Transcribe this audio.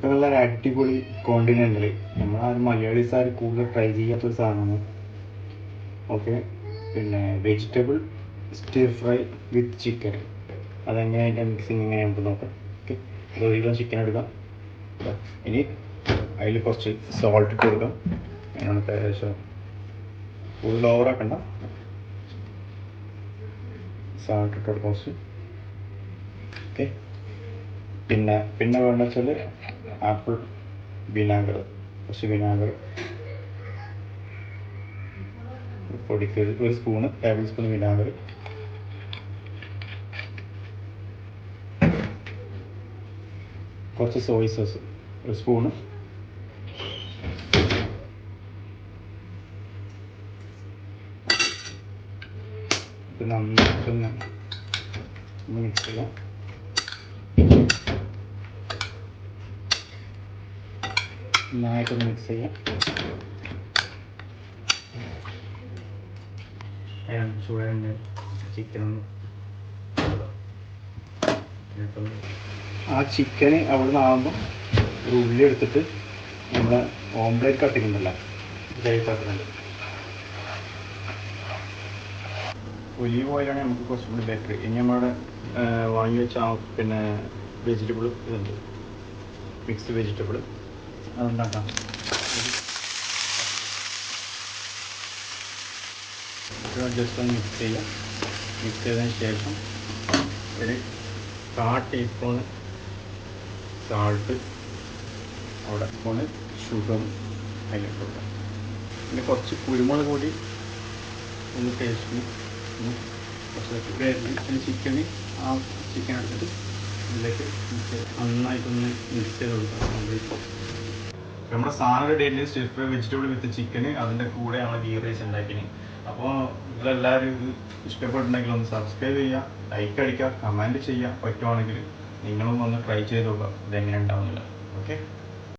ഇതൊക്കെ ഒരു അടിപൊളി കോണ്ടിനെന്റൽ നമ്മളാരും മലയാളീസാർ കൂടുതൽ ട്രൈ ചെയ്യാത്തൊരു സാധനമാണ്. ഓക്കെ പിന്നെ vegetable stir fry with chicken അതെങ്ങനെ അതിന്റെ മിക്സിങ് എങ്ങനെ നമുക്ക് നോക്കാം. ഓക്കെ ഒരു കിലോ ചിക്കൻ എടുക്കാം. ഇനി അതിൽ കുറച്ച് സോൾട്ട് ഇട്ട് കൊടുക്കാം. അതിനാണ് ഏകദേശം കൂടുതൽ ഓവറാക്കണ്ട സോൾട്ട് ഇട്ട് കൊടുക്കാം കുറച്ച്. ഓക്കെ പിന്നെ പിന്നെ വേണ്ട വെച്ചാൽ ആപ്പിൾ വിനാഗർ കുറച്ച് വിനാഗർ പൊടിക്ക് ഒരു- സ്പൂണ് ടേബിൾ സ്പൂൺ വിനാഗർ. കുറച്ച് സോയ് സോസ് ഒരു സ്പൂണ്. നന്നായിട്ടൊന്ന് മിക്സ് ചെയ്യാം. നന്നായിട്ടൊന്ന് മിക്സ് ചെയ്യാം. ചൂടാണ് ചിക്കൻ ഒന്ന് ആ ചിക്കന് അവിടെ നിന്നാകുമ്പോൾ ഒരു ഉള്ളി എടുത്തിട്ട് നമ്മൾ ഓംലേറ്റ് കട്ടിക്കുന്നുണ്ടല്ലോ ഇതായിട്ടാക്കുന്നുണ്ട് ഒലീവ് ഓയിലാണ് നമുക്ക് കുറച്ചും കൂടി ബെറ്റർ ഇനി നമ്മുടെ വാങ്ങി വെച്ച പിന്നെ വെജിറ്റബിൾ ഇതുണ്ട്. മിക്സ്ഡ് വെജിറ്റബിൾ അതുണ്ടാക്കാം. ജസ്റ്റ് ഒന്ന് മിക്സ് ചെയ്യാം. മിക്സ് ചെയ്തതിന് ശേഷം ഒരു കാ ടീസ്പൂണ് സാൾട്ട് അവിടെ സ്പൂണ് ഷുഗർ അതിലിട്ട് കൊടുക്കാം പിന്നെ കുറച്ച് കുരുമുളക് കൂടി ഒന്ന് ടേസ്റ്റിന് കുറച്ച് ചിക്കന് ആ ചിക്കൻ എടുത്തിട്ട് ഇതിലേക്ക് നന്നായിട്ടൊന്ന് മിക്സ് ചെയ്ത് കൊടുക്കാം. നമ്മുടെ സാധനം ആയിട്ട് സ്റ്റെഫ് വെജിറ്റബിൾ വിത്ത് ചിക്കന് അതിന്റെ കൂടെ നമ്മൾ ഗീ റൈസ് ഉണ്ടാക്കിയത്. അപ്പോൾ നിങ്ങളെല്ലാവരും ഇത് ഇഷ്ടപ്പെട്ടുണ്ടെങ്കിൽ ഒന്ന് സബ്സ്ക്രൈബ് ചെയ്യുക ലൈക്ക് അടിക്കുക കമന്റ് ചെയ്യുക. പറ്റുവാണെങ്കിൽ നിങ്ങളും ഒന്ന് ട്രൈ ചെയ്ത് നോക്കുക. ഇതെങ്ങനെ ഉണ്ടാവുന്നില്ല ഓക്കെ